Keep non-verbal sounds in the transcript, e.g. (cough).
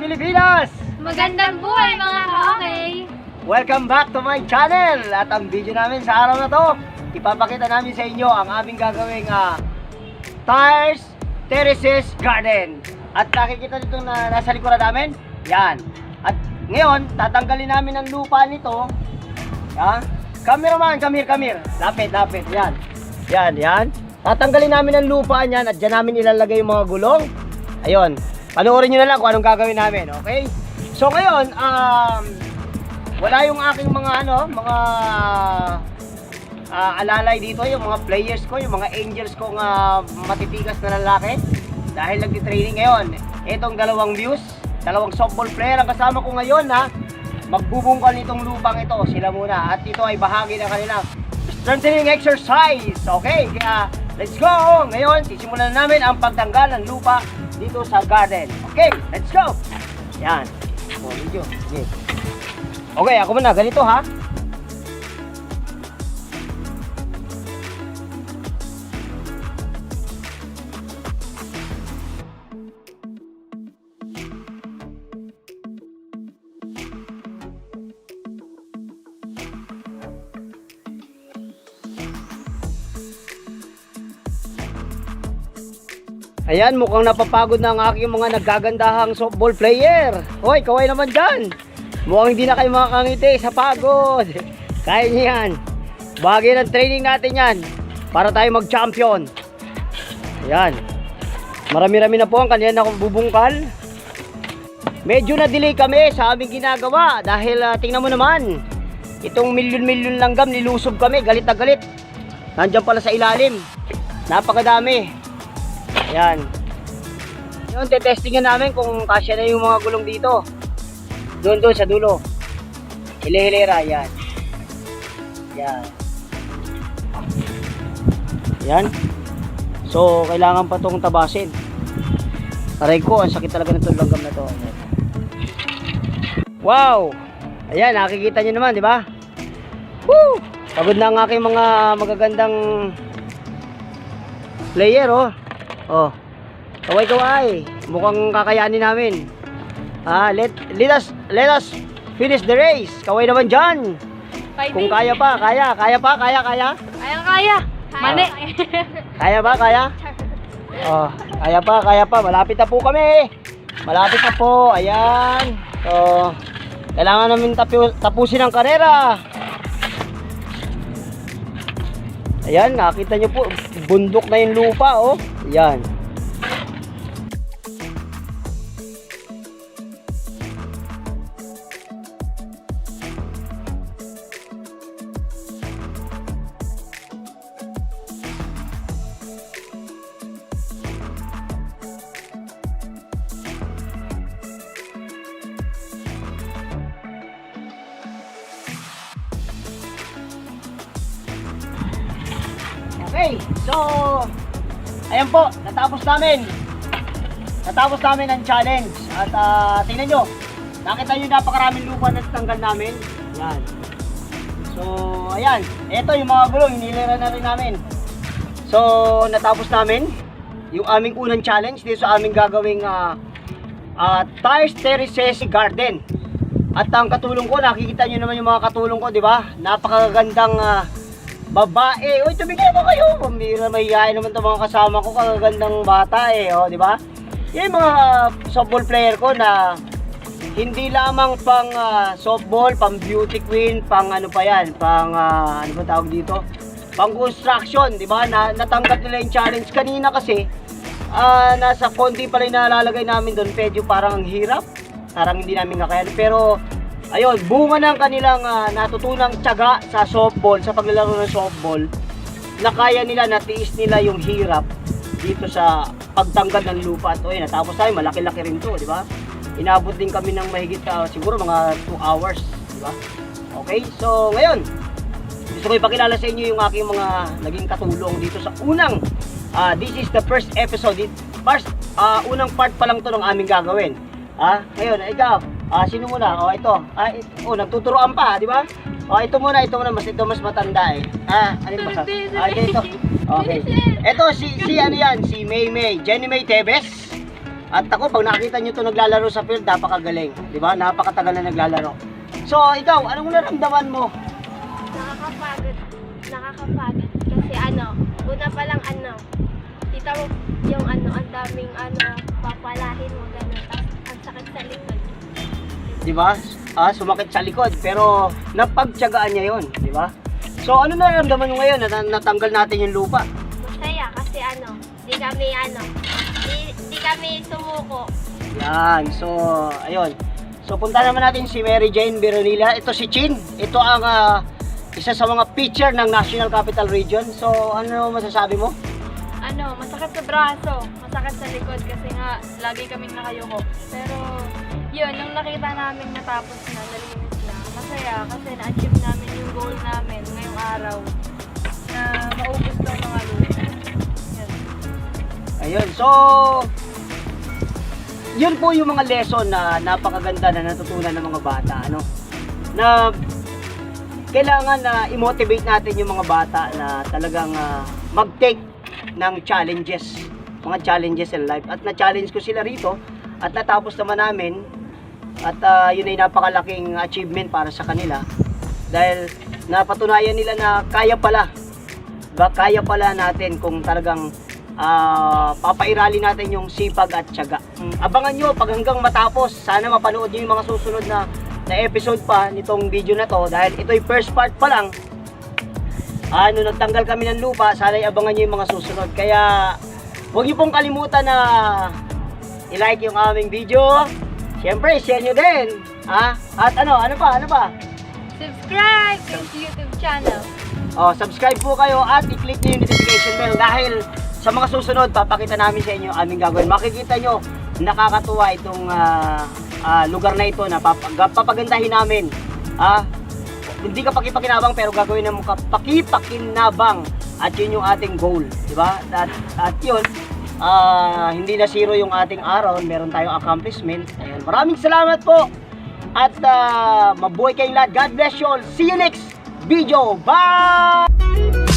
Pilipinas! Magandang buhay mga ka-okay! Welcome back to my channel! At ang video namin sa araw na to, ipapakita namin sa inyo ang aming gagawing ah, Tires Terraces Garden. At nakikita nito na nasa likuran namin, yan. At ngayon, tatanggalin namin ang lupa nito. Yan. Cameraman, come here, come here. Lapit, lapit, yan. Yan, yan. Tatanggalin namin ang lupa niyan at dyan namin ilalagay yung mga gulong. Ayun. Panoorin nyo na lang kung anong gagawin namin, okay? So ngayon, um, wala yung aking mga ano, mga ah, alalay dito, yung mga players ko, yung mga angels ko nga matitigas na lalaki. Dahil nagtitraining ngayon. Itong dalawang views, dalawang softball player ang kasama ko ngayon na magbubungkal nitong lupang ito. Sila muna. At ito ay bahagi ng kanilang strengthening exercise. Okay, kaya let's go! Ngayon, sisimulan na namin ang pagtanggal ng lupa dito sa garden. Okay, let's go! Yan. O, video. Sige. Okay, ako muna. Ganito ha. Ayan, mukhang napapagod na ang aking mga nagagandahang softball player. Hoy, kaway naman dyan. Mukhang hindi na kayo makakangiti sa pagod. (laughs) Kaya niyo yan. Bagay ng training natin yan para tayo mag-champion. Ayan. Marami-rami na po ang kanina akong bubungkal. Medyo na-delay kami sa aming ginagawa dahil ah, tingnan mo naman, itong milyon-milyon langgam nilusob kami, galit na galit. Nandiyan pala sa ilalim. Napakadami. Ayan. Yun, tetestingan namin kung kasya na yung mga gulong dito. Doon doon sa dulo. Hile-hilera, yan. Yan. Yan. So, kailangan pa tong tabasin. Aray ko, ang sakit talaga ng langgam na to. Wow! Ayan, nakikita nyo naman, di ba? Woo! Pagod na ang aking mga magagandang player, oh. Oh. Kaway-kaway. Mukhang kakayanin namin. Ah, let let us let us finish the race. Kaway naman diyan. Kung kaya pa, kaya, kaya pa, kaya, kaya. Kaya, kaya! Mani! Kaya ba, kaya? Oh, kaya pa, kaya pa. Malapit na po kami. Malapit na po. Ayan. So, kailangan namin tapu tapusin ang karera. Ayan, nakita nyo po, bundok na yung lupa, oh. Ayan. Okay, so ayan po, natapos namin. Natapos namin ang challenge. At ah, tingnan nyo, nakita nyo napakaraming lupa na tanggal namin. Yan. So, ayan. Ito yung mga gulong, hinilera na rin namin. So, natapos namin yung aming unang challenge dito sa aming gagawing ah ah, Tires Terraces Garden. At ang katulong ko, nakikita nyo naman yung mga katulong ko, di ba? Napakagandang ah, babae. Uy, tumigil mo kayo. Pamira, mahihayin naman itong mga kasama ko. Kagagandang bata eh, oh, di ba? Yung mga softball player ko na hindi lamang pang ah, softball, pang beauty queen, pang ano pa yan, pang ah, ano ba tawag dito? Pang construction, di ba? Na, natanggap nila yung challenge kanina kasi ah, nasa konti pala yung nalalagay namin doon. Medyo parang ang hirap. Parang hindi namin kakayanin. Pero ayun, bunga ng kanilang ah, natutunang tiyaga sa softball, sa paglalaro ng softball, na kaya nila, natiis nila yung hirap dito sa pagtanggal ng lupa. At ayun, natapos tayo, malaki-laki rin to, di ba? Inabot din kami ng mahigit ah, siguro mga 2 hours, di ba? Okay, so ngayon, gusto ko ipakilala sa inyo yung aking mga naging katulong dito sa unang ah, this is the first episode first ah, unang part pa lang to ng aming gagawin ah ngayon ikaw ah, sino muna oh ito ah, oh nagtuturoan pa di ba oh ito muna ito muna mas ito mas matanda eh ah ano ba sa ah, ito, ito okay ito si si ano yan si May May Jenny May Tebes At ako, pag nakita nyo to naglalaro sa field, napakagaling. Di ba? Napakatagal na naglalaro. So, ikaw, anong naramdaman mo? Nakakapagod. Nakakapagod. Kasi ano, una pa lang ano, kita mo yung ano, ang daming ano, Di ba? Ah, sumakit sa likod. Pero, napagtyagaan niya yon, di ba? So, ano naramdaman mo ngayon na natanggal natin yung lupa? Masaya kasi ano, di kami ano, di, di kami sumuko. Yan. So, ayun. So, punta naman natin si Mary Jane Veronila. Ito si Chin. Ito ang ah, isa sa mga pitcher ng National Capital Region. So, ano masasabi mo? Ano, masakit sa braso, masakit sa likod kasi nga lagi kaming nakayuko. Pero yun, nung nakita namin natapos na, nalinis na, masaya kasi na-achieve namin yung goal namin ngayong araw na maubos daw mga lupa. Yun. Ayun. So, yun po yung mga lesson na napakaganda na natutunan ng mga bata. Ano? Na kailangan na i-motivate natin yung mga bata na talagang ah, mag-take ng challenges. Mga challenges in life. At na-challenge ko sila rito at natapos naman namin at ah, yun ay napakalaking achievement para sa kanila dahil napatunayan nila na kaya pala ba kaya pala natin kung talagang ah, papairali natin yung sipag at tiyaga. Mm, Abangan nyo pag hanggang matapos, sana mapanood nyo yung mga susunod na, na episode pa nitong video na to dahil ito yung first part pa lang. Ano, nagtanggal kami ng lupa, sana abangan nyo yung mga susunod. Kaya, huwag nyo pong kalimutan na i-like yung aming video. Siyempre, share nyo din. Ha? At ano, ano pa, ano pa? Subscribe to YouTube channel. Oh, subscribe po kayo at i-click niyo yung notification bell dahil sa mga susunod papakita namin sa inyo aming gagawin. Makikita nyo nakakatuwa itong ah, ah, lugar na ito na papag- papagandahin namin. Ah, hindi ka pakipakinabang pero gagawin mo ka pakipakinabang at yun yung ating goal, di ba? At, at yun, ah, hindi na zero yung ating araw, meron tayong accomplishment. Ayun, maraming salamat po at ah, mabuhay kayong lahat. God bless you all. See you next video. Bye!